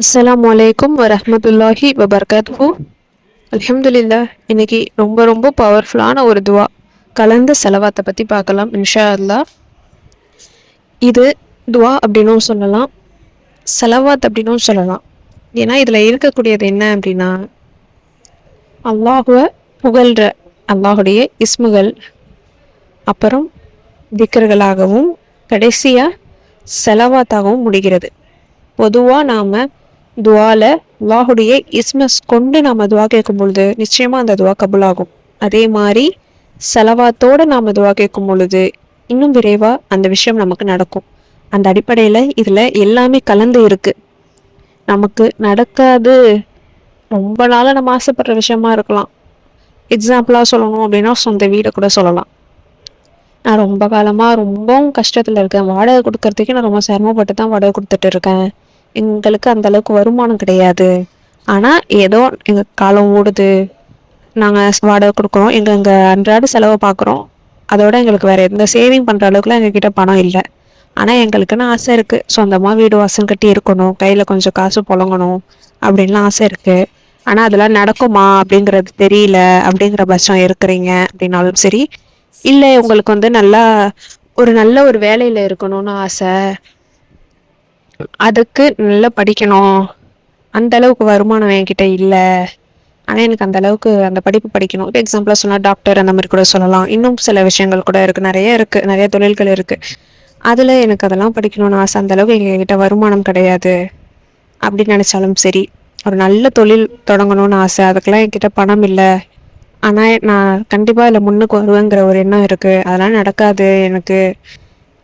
அஸ்லாம் அலைக்கும் வரமத்துல்லாஹி வபர்காத்துஹு அலமதுல்லா இன்னைக்கு ரொம்ப ரொம்ப பவர்ஃபுல்லான ஒரு துவா. கலந்த செலவாத்தை பற்றி பார்க்கலாம் இன்ஷா அல்லா இது துவா அப்படின்னும் சொல்லலாம் செலவாத் அப்படின்னும் சொல்லலாம். ஏன்னா இதில் இருக்கக்கூடியது என்ன அப்படின்னா அல்லாஹுவை புகழ்கிற அல்லாஹுடைய இஸ்முகள் அப்புறம் திக்கர்களாகவும் கடைசியாக செலவாத்தாகவும் முடிகிறது. பொதுவாக நாம் துவால அல்லாஹுடைய இஸ்மஸ் கொண்டு நாம் துவா கேட்கும் பொழுது நிச்சயமாக அந்த துவா கபுலாகும். அதே மாதிரி செலவாத்தோடு நாம் துவா கேட்கும் பொழுது இன்னும் விரைவாக அந்த விஷயம் நமக்கு நடக்கும். அந்த அடிப்படையில் இதில் எல்லாமே கலந்து இருக்கு. நமக்கு நடக்காது. ரொம்ப நாளாக நம்ம ஆசைப்படுற விஷயமா இருக்கலாம். எக்ஸாம்பிளாக சொல்லணும் அப்படின்னா சொந்த வீடை கூட சொல்லலாம். நான் ரொம்ப காலமாக ரொம்பவும் கஷ்டத்தில் இருக்கேன். வாடகை கொடுக்கறதுக்கே நான் ரொம்ப சிரமப்பட்டு தான் வாடகை கொடுத்துட்டு இருக்கேன். எங்களுக்கு அந்த அளவுக்கு வருமானம் கிடையாது. ஆனால் ஏதோ எங்கள் காலம் ஓடுது. நாங்கள் வாடகை கொடுக்குறோம். எங்கள் எங்கள் அன்றாட செலவை பார்க்குறோம். அதோட எங்களுக்கு வேறு எந்த சேவிங் பண்ணுற அளவுக்குலாம் எங்ககிட்ட பணம் இல்லை. ஆனால் எங்களுக்குன்னு ஆசை இருக்குது சொந்தமாக வீடு வாசல் கட்டி இருக்கணும். கையில் கொஞ்சம் காசு புழங்கணும் அப்படின்லாம் ஆசை இருக்குது ஆனால் அதெல்லாம் நடக்குமா அப்படிங்கிறது தெரியல. அப்படிங்கிற பட்சம் இருக்கிறீங்க அப்படின்னாலும் சரி. இல்லை உங்களுக்கு வந்து நல்லா ஒரு நல்ல ஒரு வேலையில் இருக்கணும்னு ஆசை. அதுக்கு நல்லா படிக்கணும். அந்த அளவுக்கு வருமானம் என்கிட்ட இல்லை. ஆனால் எனக்கு அந்த அளவுக்கு அந்த படிப்பு படிக்கணும். இப்போ எக்ஸாம்பிளாக சொன்னால் டாக்டர் அந்த மாதிரி கூட சொல்லலாம். இன்னும் சில விஷயங்கள் கூட இருக்குது நிறைய இருக்குது நிறைய தொழில்கள் இருக்குது அதில் எனக்கு அதெல்லாம் படிக்கணும்னு ஆசை. அந்த அளவுக்கு எங்ககிட்ட வருமானம் கிடையாது. அப்படின்னு நினச்சாலும் சரி ஒரு நல்ல தொழில் தொடங்கணும்னு ஆசை. அதுக்கெல்லாம் என்கிட்ட பணம் இல்லை. ஆனால் நான் கண்டிப்பாக இதில் முன்னுக்கு வருவேங்கிற ஒரு எண்ணம் இருக்குது அதெல்லாம் நடக்காது எனக்கு.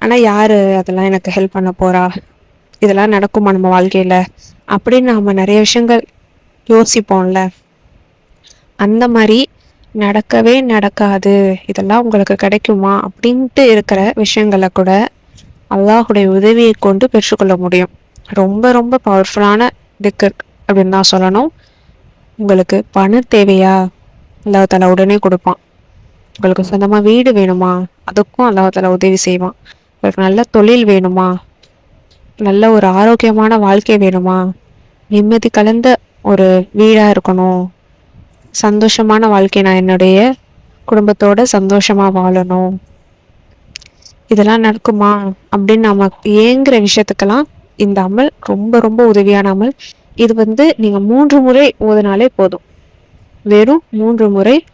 ஆனால் யார் அதெல்லாம் எனக்கு ஹெல்ப் பண்ண போகிறா இதெல்லாம் நடக்குமா நம்ம வாழ்க்கையில்? அப்படின்னு நாம் நிறைய விஷயங்கள் யோசிப்போம்ல. அந்த மாதிரி நடக்கவே நடக்காது. இதெல்லாம் உங்களுக்கு கிடைக்குமா? அப்படின்ட்டு இருக்கிற விஷயங்களை கூட அல்லாஹுடைய உதவியை கொண்டு பெற்றுக்கொள்ள முடியும். ரொம்ப ரொம்ப பவர்ஃபுல்லான திக்கர் அப்படின்னு தான் சொல்லணும். உங்களுக்கு பண தேவையா? அல்லாஹ் உடனே கொடுப்பான். உங்களுக்கு சொந்தமாக வீடு வேணுமா? அதுக்கும் அல்லாஹ் உதவி செய்வான். உங்களுக்கு நல்ல தொழில் வேணுமா? நல்ல ஒரு ஆரோக்கியமான வாழ்க்கை வேணுமா? நிம்மதி கலந்த ஒரு வீடாக இருக்கணும். சந்தோஷமான வாழ்க்கை நான் என்னுடைய குடும்பத்தோட சந்தோஷமாக வாழணும். இதெல்லாம் நடக்குமா? அப்படின்னு நம்ம ஏங்குற விஷயத்துக்கெல்லாம் இந்த அமல் ரொம்ப ரொம்ப உதவியான அமல். இது வந்து நீங்கள் மூன்று முறை ஓதினாலே போதும். வெறும் மூன்று முறை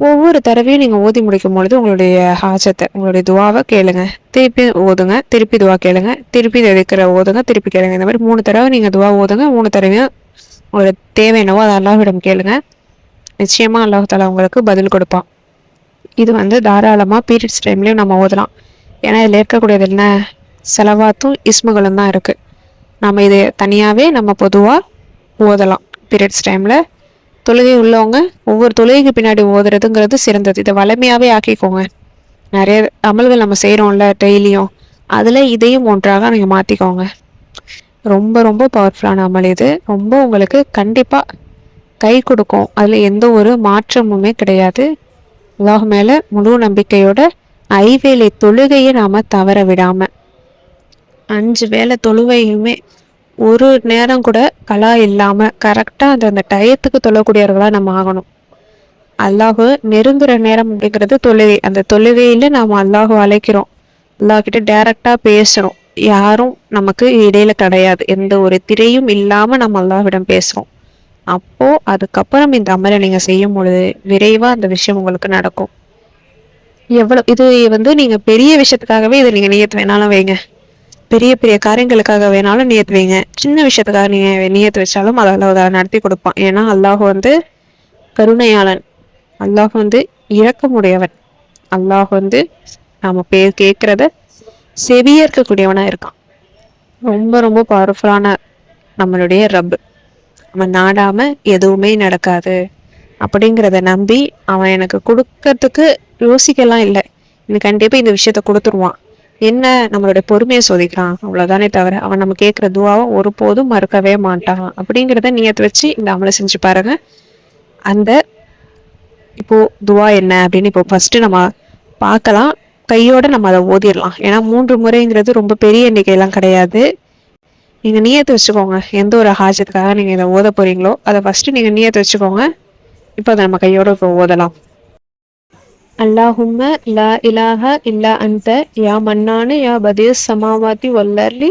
ஒவ்வொரு தடவையும் நீங்கள் ஓதி முடிக்கும் பொழுது உங்களுடைய ஹாஜத்தை உங்களுடைய துவாவை கேளுங்க. திருப்பி ஓதுங்க திருப்பி துவா கேளுங்க திருப்பி இருக்கிற ஓதுங்க திருப்பி கேளுங்க. இந்த மாதிரி மூணு தடவை நீங்கள் துவா ஓதுங்க மூணு தடவையும் ஒரு தேவை என்னவோ அதை அல்லாஹ்விடம் கேளுங்க. நிச்சயமாக அல்லாஹ் உங்களுக்கு பதில் கொடுப்பான். இது வந்து தாராளமாக பீரியட்ஸ் டைம்லேயும் நம்ம ஓதலாம். ஏன்னா இதில் இருக்கக்கூடியது என்ன? செலவாத்தும் இஸ்முகளும் தான் இருக்குது நம்ம இது தனியாகவே நம்ம பொதுவாக ஓதலாம். பீரியட்ஸ் டைமில் தொழுகை உள்ளவங்க ஒவ்வொரு தொழுகைக்கு பின்னாடி ஓதுறதுங்கிறது சிறந்தது. இதை வளமையாகவே ஆக்கிக்கோங்க. நிறைய அமல்கள் நம்ம செய்கிறோம்ல டெய்லியும். அதில் இதையும் ஒன்றாக நீங்கள் மாற்றிக்கோங்க ரொம்ப ரொம்ப பவர்ஃபுல்லான அமல் இது. ரொம்ப உங்களுக்கு கண்டிப்பாக கை கொடுக்கும். அதில் எந்த ஒரு மாற்றமுமே கிடையாது. அல்லாஹ் மேலே முழு நம்பிக்கையோட ஐவேளை தொழுகையை நாம் தவற விடாமல் அஞ்சு வேலை தொழுவையுமே ஒரு நேரம் கூட கலா இல்லாமல் கரெக்டாக அந்த அந்த டயத்துக்கு தொழக்கூடியவர்களாக நம்ம ஆகணும். அல்லாஹு நெருங்குற நேரம் அப்படிங்கிறது தொழுகை. அந்த தொழுகையில் நாம் அல்லாஹு அழைக்கிறோம் அல்லாஹ்கிட்ட டைரக்டாக பேசுகிறோம் யாரும் நமக்கு இடையில கிடையாது. எந்த ஒரு திரையும் இல்லாமல் நம்ம அல்லாஹ்விடம் பேசுகிறோம் அப்போது அதுக்கப்புறம் இந்த அமலை நீங்கள் செய்யும் பொழுது விரைவாக அந்த விஷயம் உங்களுக்கு நடக்கும். எவ்வளோ இது வந்து நீங்கள் பெரிய விஷயத்துக்காகவே இதை நீங்கள் நியத்து வேணாலும் வைங்க. பெரிய பெரிய காரியங்களுக்காக வேணாலும் நியத்து வைங்க. சின்ன விஷயத்துக்காக நீங்கள் நியத்து வச்சாலும் அதில் அதை நடத்தி கொடுப்பான். ஏன்னா அல்லாஹ் வந்து கருணையாளன். அல்லாஹ் வந்து இறக்கமுடையவன் அல்லாஹ் வந்து நாம பேர் கேட்குறத செவியேற்கக்கூடியவனாக இருக்கான். ரொம்ப ரொம்ப பவர்ஃபுல்லான நம்மளுடைய ரப்பு. நம்ம நாடாம எதுவுமே நடக்காது. அப்படிங்கிறத நம்பி அவன் எனக்கு கொடுக்கறதுக்கு யோசிக்கலாம் இல்லை. எனக்கு கண்டிப்பாக இந்த விஷயத்த கொடுத்துருவான். என்ன நம்மளுடைய பொறுமையை சோதிக்கிறான்? அவ்வளவுதானே தவிர அவன் நம்ம கேட்குற துவாவை ஒருபோதும் மறுக்கவே மாட்டான். அப்படிங்கிறத நீயத்து வச்சு இந்த அமலை செஞ்சு பாருங்க. அந்த இப்போ துவா என்ன அப்படின்னு இப்போ ஃபர்ஸ்ட் நம்ம பார்க்கலாம். கையோட நம்ம அதை ஓதிடலாம். ஏன்னா மூன்று முறைங்கிறது ரொம்ப பெரிய எண்ணிக்கையெல்லாம் கிடையாது. நீங்கள் நியத்து வச்சுக்கோங்க. எந்த ஒரு ஹாஜத்துக்காக நீங்கள் இதை ஓத போகிறீங்களோ அதை ஃபர்ஸ்ட் நீங்கள் நியத்து வச்சுக்கோங்க. இப்போ அதை நம்ம கையோட இப்போ ஓதலாம். அல்லாஹும்ம லா இலாஹ இல்லா அந்த யா மன்னானு யா பதீர் சமாவாதி வல்லர்லி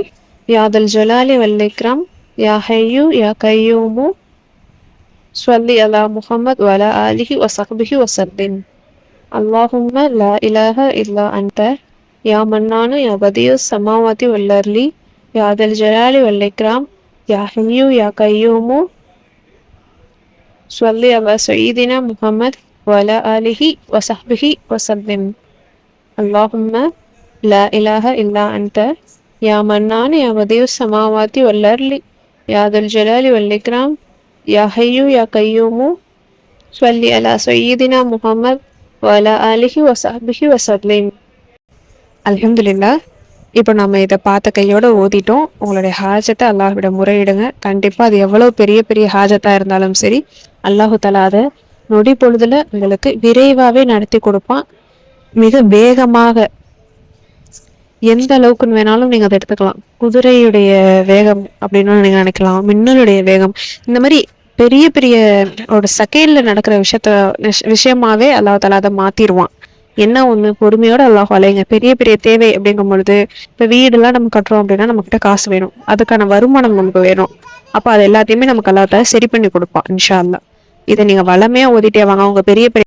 யாதல் ஜலாலி வல்லிக்ரம் யா ஹையூ யா கையூமு ஸ்வல்லி அலா முஹம்மத் வலா ஆலிஹி வசஹ்பிஹி வசல்லின் அல்லாஹும்ம லா இலாஹ இல்லா அந்த யா மன்னானு யா பதீர் சமாவாதி வல்லர்லி யாதல் ஜலாலி வல்லிக்ரம் யா ஹையூ யா கையூமு ஸ்வல்லி அலா சயீதினா முஹம்மத் وعلى آله وصحبه وسلم اللهم لا إله إلا أنت يا منان يا بديع السماوات والأرض يا ذا الجلال والإكرام يا حي يا قيوم صل على سيدنا محمد وعلى آله وصحبه وسلم الحمد لله இப்போ நம்ம இதை பார்த்த கையோட ஓதிட்டோம் உங்களுடைய ஹாஜத்தை அல்லாஹ்விட முறையிடுங்க கண்டிப்பாக அது எவ்வளோ பெரிய பெரிய ஹாஜத்தாக இருந்தாலும் சரி அல்லாஹு தலா அதை நொடி பொழுதுல உங்களுக்கு விரைவாகவே நடத்தி கொடுப்பான். மிக வேகமாக எந்த அளவுக்குன்னு வேணாலும் நீங்க அதை எடுத்துக்கலாம். குதிரையுடைய வேகம் அப்படின்னு நீங்க நினைக்கலாம். மின்னலுடைய வேகம். இந்த மாதிரி பெரிய பெரிய ஒரு செகண்ட்ல நடக்கிற விஷயத்த விஷயமாவே அல்லாஹ் தலா அதை மாத்திடுவான். என்ன ஒண்ணு? பொறுமையோட அல்லாஹ் அலைங்க. பெரிய பெரிய தேவை அப்படிங்கும் பொழுது இப்போ வீடெல்லாம் நம்ம கட்டுறோம் அப்படின்னா நம்மக்கிட்ட காசு வேணும். அதுக்கான வருமானம் நமக்கு வேணும். அப்போ அது எல்லாத்தையுமே நமக்கு அல்லாத சரி பண்ணி கொடுப்பான் இன்ஷா அல்லா இதை நீங்கள் வளமையாக ஓதிட்டே வாங்க. உங்கள் பெரிய பெரிய